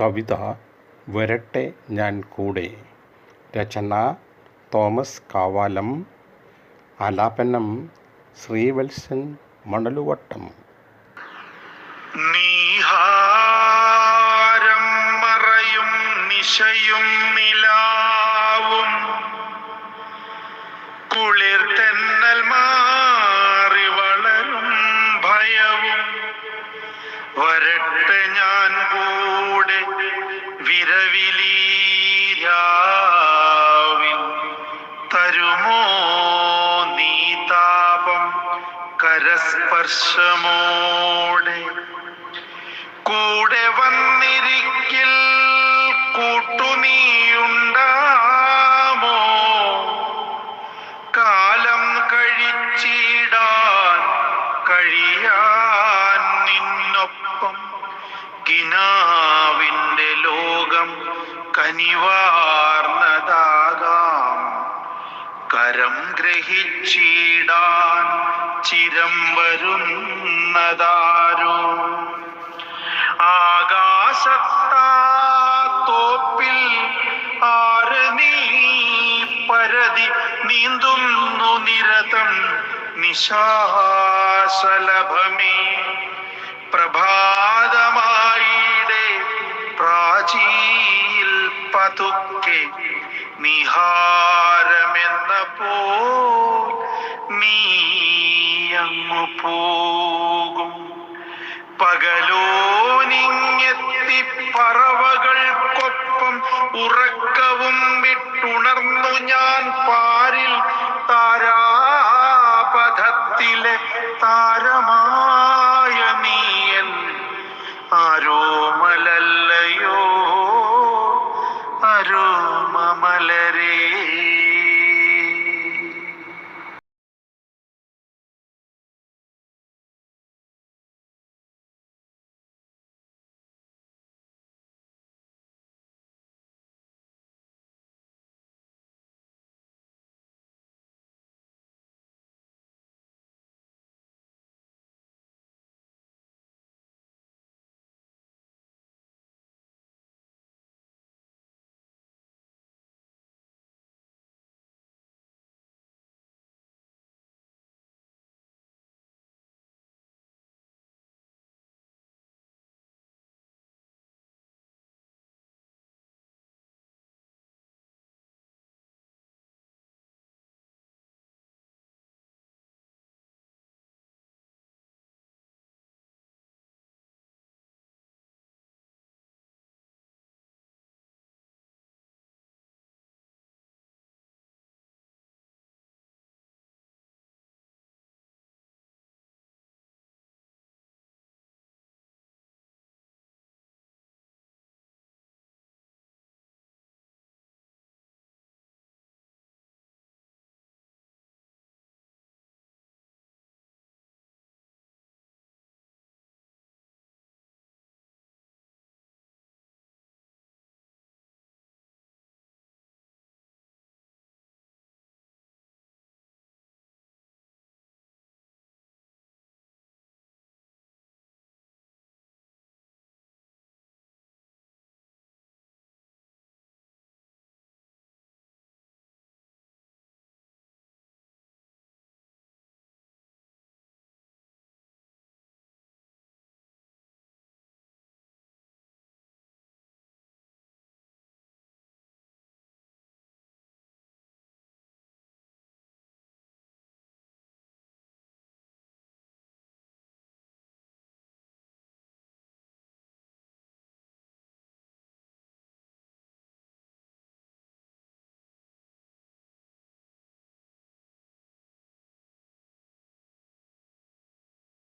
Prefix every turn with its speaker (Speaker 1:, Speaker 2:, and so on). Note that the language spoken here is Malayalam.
Speaker 1: കവിത വരട്ടെ ഞാൻ കൂടെ. രചന തോമസ് കാവാലം. ആലാപനം ശ്രീവത്സൻ മണലുവട്ടം.
Speaker 2: നീഹാരം മറയും നിശയും നിലാവും. കുളിർ തെന്നൽ മാറി വളരും ഭയവും. വരട്ടെ ഞാൻ കൂടെ വിരവിലീരാവിൽ തരുമോ നീ താപം കരസ്പർശമോടെ? കൂടെ വന്നിരിക്കിൽ കൂട്ടുനീയുണ്ടാമോ? കാലം കഴിച്ചിടാൻ കഴിയാൻ നിന്നൊപ്പം കിനാവിന്റെ ലോകം കനിവാർന്നതാകാം. കരം ഗ്രഹിച്ചിടാൻ ചിരം വരുന്നതാരോ? ആകാശത്താ തോപ്പിൽ ആര് നീ പരതി നീന്തുന്നു നിരതം നിശാസലഭമേ. പ്രഭാതമായിടെ പതുക്കെ നിഹാരമെന്ന പോൽ പോകും. പകലോനിങ്ങെത്തി പറവകൾക്കൊപ്പം ഉറക്കവും വിട്ടുണർന്നു ഞാൻ പാരിൽ താരാപഥത്തിലെ താരമാ